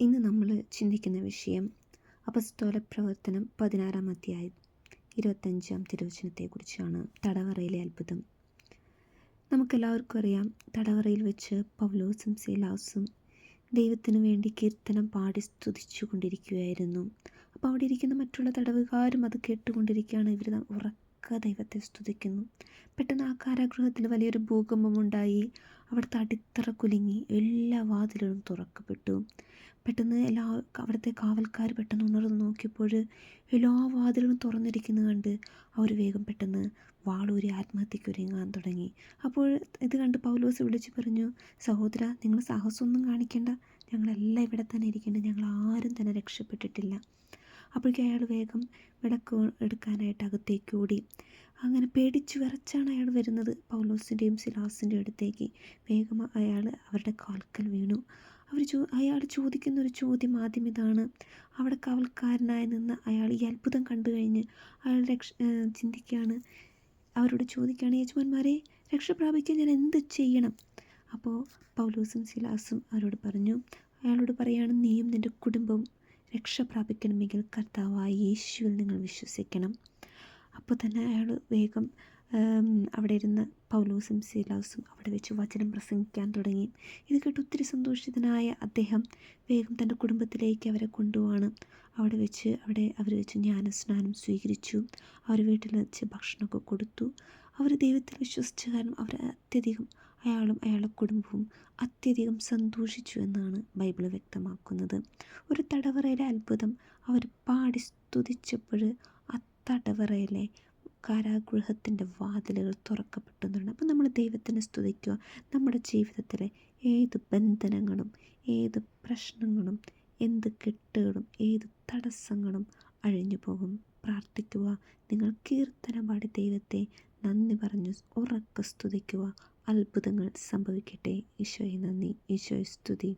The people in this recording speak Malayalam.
ഇന്ന് നമ്മൾ ചിന്തിക്കുന്ന വിഷയം അപസ്തോല പ്രവർത്തനം പതിനാറാം അധ്യായം ഇരുപത്തഞ്ചാം തിരുവചനത്തെക്കുറിച്ചാണ്. തടവറയിലെ അത്ഭുതം. നമുക്കെല്ലാവർക്കും അറിയാം തടവറയിൽ വെച്ച് പൗലോസും സീലാസും ദൈവത്തിനു വേണ്ടി കീർത്തനം പാടി സ്തുതിച്ചു കൊണ്ടിരിക്കുകയായിരുന്നു അപ്പോൾ അവിടെ ഇരിക്കുന്ന മറ്റുള്ള തടവുകാരും അത് കേട്ടുകൊണ്ടിരിക്കുകയാണ്. ഇവർ ഉറക്ക ദൈവത്തെ സ്തുതിക്കുന്നു. പെട്ടെന്ന് ആ കാരാഗൃഹത്തിൽ വലിയൊരു ഭൂകമ്പമുണ്ടായി. അവിടുത്തെ അടിത്തറ കുലുങ്ങി എല്ലാ വാതിലുകളും തുറക്കപ്പെട്ടു. പെട്ടെന്ന് എല്ലാ അവിടുത്തെ കാവൽക്കാർ പെട്ടെന്ന് ഉണർന്ന് നോക്കിയപ്പോൾ എല്ലാ വാതിലുകളും തുറന്നിരിക്കുന്നത് കണ്ട് അവർ വേഗം പെട്ടെന്ന് വാളൂരി ആത്മഹത്യയ്ക്ക് ഒരുങ്ങാൻ തുടങ്ങി. അപ്പോൾ ഇത് കണ്ട് പൗലോസ് വിളിച്ചു പറഞ്ഞു സഹോദര നിങ്ങൾ സാഹസമൊന്നും കാണിക്കേണ്ട. ഞങ്ങളെല്ലാം ഇവിടെ തന്നെ ഇരിക്കേണ്ടത് ഞങ്ങൾ ആരും തന്നെ രക്ഷപ്പെട്ടിട്ടില്ല. അപ്പോഴേക്കും അയാൾ വേഗം വിളക്ക് എടുക്കാനായിട്ട് അകത്തേക്ക് ഓടി. അങ്ങനെ പേടിച്ചു വിറച്ചാണ് അയാൾ വരുന്നത്. പൗലോസിന്റെയും സിലാസിന്റെയും അടുത്തേക്ക് വേഗം അയാൾ അവരുടെ കാൽക്കൽ വീണു. അവർ ചോ അയാൾ ചോദിക്കുന്ന ഒരു ചോദ്യം ആദ്യം ഇതാണ്. അവിടെ കാവൽക്കാരനായി നിന്ന് അയാൾ ഈ അത്ഭുതം കണ്ടു കഴിഞ്ഞ് അയാൾ രക്ഷ ചിന്തിക്കുകയാണ്. അവരോട് ചോദിക്കുകയാണ് യജമാന്മാരെ രക്ഷ പ്രാപിക്കാൻ ഞാൻ എന്ത് ചെയ്യണം? അപ്പോൾ പൗലോസും സിലാസും അവരോട് പറഞ്ഞു അയാളോട് പറയുകയാണ് നീയും നിന്റെ കുടുംബവും രക്ഷ പ്രാപിക്കണമെങ്കിൽ കർത്താവായ യേശുവിൽ നിങ്ങൾ വിശ്വസിക്കണം. അപ്പോൾ തന്നെ അയാൾ വേഗം അവിടെ ഇരുന്ന് പൗലോസും സീലാസും അവിടെ വെച്ച് വചനം പ്രസംഗിക്കാൻ തുടങ്ങി. ഇത് കേട്ട് ഒത്തിരി സന്തോഷിതനായ അദ്ദേഹം വേഗം തന്റെ കുടുംബത്തിലേക്ക് അവരെ കൊണ്ടുപോവാണ്. അവിടെ വെച്ച് അവിടെ അവർ വെച്ച് ജ്ഞാനസ്നാനം സ്വീകരിച്ചു. അവർ വീട്ടിൽ വെച്ച് ഭക്ഷണമൊക്കെ കൊടുത്തു. അവർ ദൈവത്തിൽ വിശ്വസിച്ച കാരണം അവർ അത്യധികം അയാളും അയാളുടെ കുടുംബവും അത്യധികം സന്തോഷിച്ചു എന്നാണ് ബൈബിൾ വ്യക്തമാക്കുന്നത്. ഒരു തടവറയിലെ അത്ഭുതം. അവർ പാടി സ്തുതിച്ചപ്പോൾ ആ തടവറയിലെ കാരാഗൃഹത്തിന്റെ വാതിലുകൾ തുറക്കപ്പെട്ടെന്നാണ് അപ്പോൾ നമ്മൾ ദൈവത്തിനെ സ്തുതിക്കുക. നമ്മുടെ ജീവിതത്തിലെ ഏത് ബന്ധനങ്ങളും ഏത് പ്രശ്നങ്ങളും എന്ത് കെട്ടുകളും ഏത് തടസ്സങ്ങളും അഴിഞ്ഞു പോകും. പ്രാർത്ഥിക്കുക. നിങ്ങൾ കീർത്തനം പാടി ദൈവത്തെ നന്ദി പറഞ്ഞു ഉറക്ക സ്തുതിക്കുക. അത്ഭുതങ്ങൾ സംഭവിക്കട്ടെ. ഈശോയെ നന്ദി. ഈശോയെ സ്തുതി.